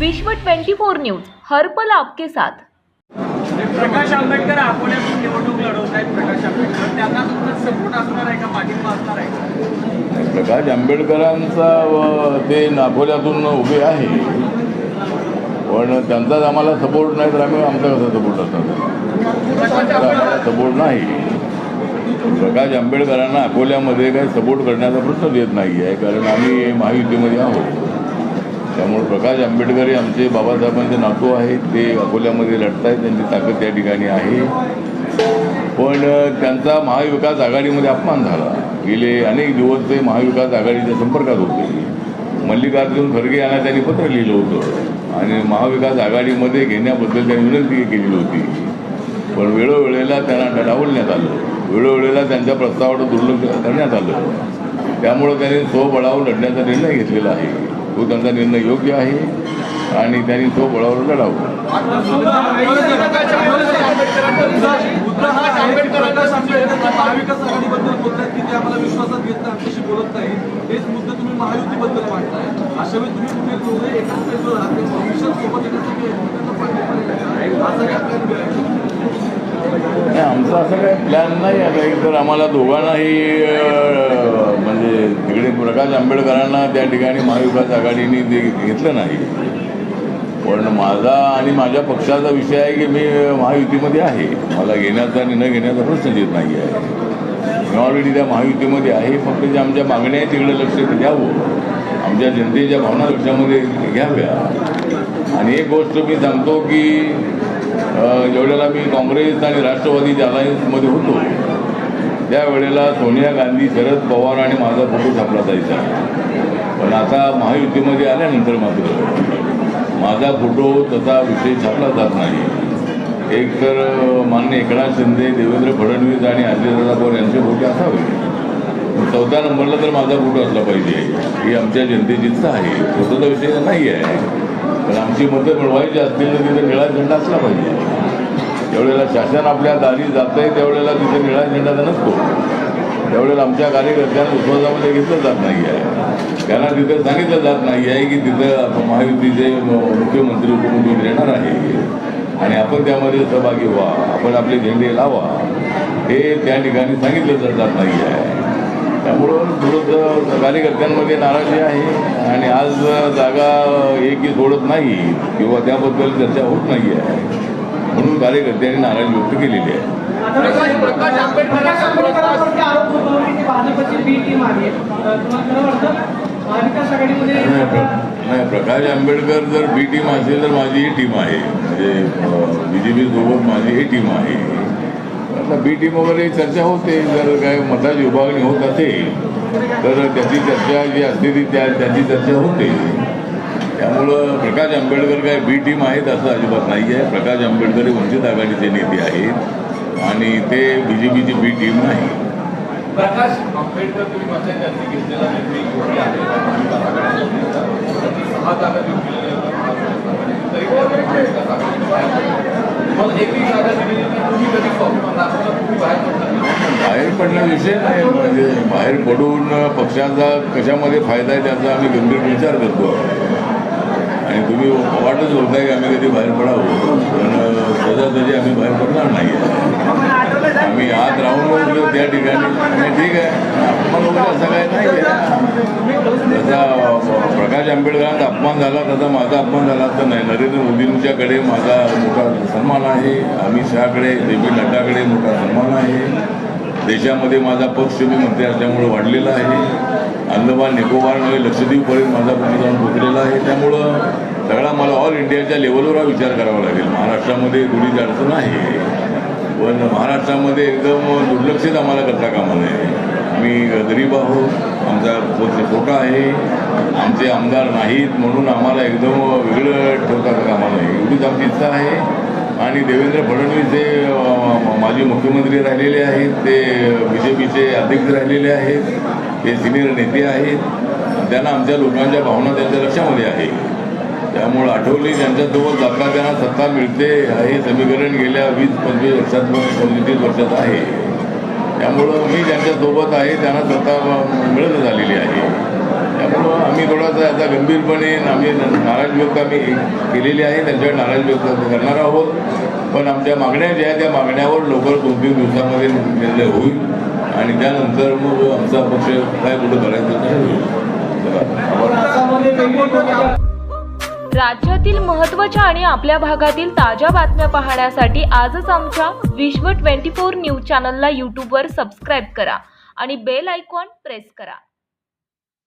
विश्व 24 न्यूज हर्पल आपके साथ. प्रकाश आंबेडकर अकोल्यातून निवडणूक लढवत आहेत प्रकाश आंबेडकर. त्यांना तुमचा सपोर्ट असणार आहे का? पाठिंबा असणार आहे प्रकाश आंबेडकरांचा व ते अकोल्यातून उभे आहे. पण त्यांचाच आम्हाला सपोर्ट नाही तर आम्ही आमचा कसा सपोर्ट असणार? आम्हाला सपोर्ट नाही. प्रकाश आंबेडकरांना अकोल्यामध्ये काही सपोर्ट करण्याचा प्रश्न येत नाही आहे कारण आम्ही महायुतीमध्ये आहोत. त्यामुळे प्रकाश आंबेडकर हे आमचे बाबासाहेबांचे नातू आहेत. ते अकोल्यामध्ये लढत आहेत त्यांची ताकद त्या ठिकाणी आहे. पण त्यांचा महाविकास आघाडीमध्ये अपमान झाला. गेले अनेक दिवस ते महाविकास आघाडीच्या संपर्कात होते. मल्लिकार्जुन खरगे यांना त्यांनी पत्र लिहिलं होतं. आणि महाविकास आघाडीमध्ये घेण्याबद्दल त्यांनी विनंती केलेली होती. पण वेळोवेळेला त्यांना डावलण्यात आलं. वेळोवेळेला त्यांच्या प्रस्तावावर दुर्लक्ष करण्यात आलं. त्यामुळं त्यांनी स्वबळावर लढण्याचा निर्णय घेतलेला आहे. तो त्यांचा निर्णय योग्य आहे आणि त्यांनी बळावर लढावं. प्रकाश विश्वासात बोलत नाही तुम्ही आमचा असं काही प्लॅन नाही. आता एक तर आम्हाला दोघांनाही प्रकाश आंबेडकरांना त्या ठिकाणी महाविकास आघाडीने ते घेतलं नाही. पण माझा आणि माझ्या पक्षाचा विषय आहे की मी महायुतीमध्ये आहे. मला घेण्याचा आणि न घेण्याचा प्रश्नच येत नाही आहे. मी ऑलरेडी त्या महायुतीमध्ये आहे. फक्त जे आमच्या मागण्या आहेत तिकडे लक्ष द्यावं. आमच्या जनतेच्या भावना लक्षामध्ये घ्याव्या. आणि एक गोष्ट मी सांगतो की जेवढ्याला मी काँग्रेस आणि राष्ट्रवादी अलायन्समध्ये होतो त्यावेळेला सोनिया गांधी शरद पवार आणि माझा फोटो छापला जायचा. पण आता महायुतीमध्ये आल्यानंतर मात्र माझा फोटो तसा विषय छापला जात नाही. एक तर मान्य एकनाथ शिंदे देवेंद्र फडणवीस आणि अजितदादा पवार यांचे फोटो असावे. चौथ्या नंबरला तर माझा फोटो असला पाहिजे. ही आमच्या जनतेची इच्छा आहे. फोटोचा विषय नाही आहे पण आमची मतं मिळवायची असतील तर तिथे निळा झेंडा असला पाहिजे. ज्यावेळेला शासन आपल्या दारी जात आहे त्यावेळेला तिथे निळा झेंडा नसतो. त्यावेळेला आमच्या कार्यकर्त्यांना विश्वासामध्ये घेतलं जात नाही आहे. त्यांना तिथं सांगितलं जात नाही आहे की तिथं महायुतीचे मुख्यमंत्री उपमुख्यमंत्री येणार आहे. आणि आपण त्यामध्ये सहभागी व्हा. आपण आपले झेंडे लावा. हे त्या ठिकाणी सांगितलं जात नाही आहे. त्यामुळं थोडंसं कार्यकर्त्यांमध्ये नाराजी आहे. आणि आज जागा एकी सोडत नाही किंवा त्याबद्दल चर्चा होत नाही आहे. म्हणून कार्यकर्त्यांनी नाराजी व्यक्त केलेली आहे. प्रकाश नाही प्रकाश आंबेडकर जर बी टीम असेल तर माझी ही टीम आहे. म्हणजे बी जे पी सोबत माझी ही टीम आहे. आता बी टीम वगैरे चर्चा होते. जर काय मताची विभागणी होत असेल तर त्याची चर्चा जी असते ती त्या त्याची चर्चा होते. त्यामुळं प्रकाश आंबेडकर काय बी टीम आहेत असं अजिबात नाही आहे प्रकाश आंबेडकर हे वंचित आघाडीचे नेते आहेत. आणि ते बी जे पीची बी टीम नाही. प्रकाश आंबेडकर बाहेर पडलं. मग एकही जागा दिली नाही, तुम्ही कधी पाहू? राष्ट्रात तुम्ही बाहेर पडणार नाही. बाहेर पडणं विषय नाही. म्हणजे बाहेर पडून पक्षाचा कशामध्ये फायदा आहे त्याचा आम्ही गंभीर विचार करतो. आणि तुम्ही वाटच बोलताय की आम्ही कधी बाहेर पडावं हो. पण सहजासहजी आम्ही बाहेर पडणार नाही. आम्ही आत राहून जर त्या ठिकाणी. नाही, ठीक आहे. अपमान वगैरे असं काय नाही जसा प्रकाश आंबेडकरांचा अपमान झाला तसा माझा अपमान झाला तर नाही. नरेंद्र मोदींच्याकडे माझा मोठा सन्मान आहे. अमित शहाकडे जे पी नड्डाकडे मोठा सन्मान आहे. देशामध्ये माझा पक्ष मी मंत्री असल्यामुळे वाढलेला आहे. अंदमान निकोबारमध्ये लक्षद्वीपपर्यंत माझा पक्ष जाऊन पोचलेला आहे. त्यामुळं सगळा मला ऑल इंडियाच्या लेवलवर हा विचार करावा लागेल. महाराष्ट्रामध्ये थोडीच अडचण आहे. पण महाराष्ट्रामध्ये एकदम दुर्लक्षित आम्हाला करता कामा नये. आम्ही गरीब आहोत. आमचा फोटा छोटा आहे. आमचे आमदार नाहीत म्हणून आम्हाला एकदम वेगळं ठेवता कामा नये. एवढीच आमची इच्छा आहे. आणि देवेंद्र फडणवीस हे माजी मुख्यमंत्री राहिलेले आहेत ते बी जे पीचे अध्यक्ष राहिलेले आहेत ते सिनियर नेते आहेत. त्यांना आमच्या लोकांच्या भावना त्यांच्या लक्षामध्ये आहे. त्यामुळं आठवले त्यांच्यासोबत जाता त्यांना सत्ता मिळते हे समीकरण गेल्या वीस पंचवीस वर्षात पंचवीस वर्षात आहे. त्यामुळं मी ज्यांच्यासोबत आहे त्यांना सत्ता मिळत झालेली आहे. त्यामुळं आम्ही थोडासा याचा गंभीरपणे आम्ही नाराज व्यक्त आम्ही केलेली आहे. त्यांच्यावर नाराज व्यक्त करणार आहोत. पण आमच्या मागण्या ज्या त्या मागण्यावर लवकर दोन तीन दिवसामध्ये निर्णय होईल आणि त्यानंतर मग आमचा पक्ष काय कुठं करायचं ते होईल. राज्यातील महत्त्वाच्या आणि आपल्या भागातील ताज्या बातम्या पाहण्यासाठी आजच आमच्या विश्व ट्वेंटी फोर न्यूज चॅनलला यूट्यूबवर सबस्क्राईब करा आणि बेल आयकॉन प्रेस करा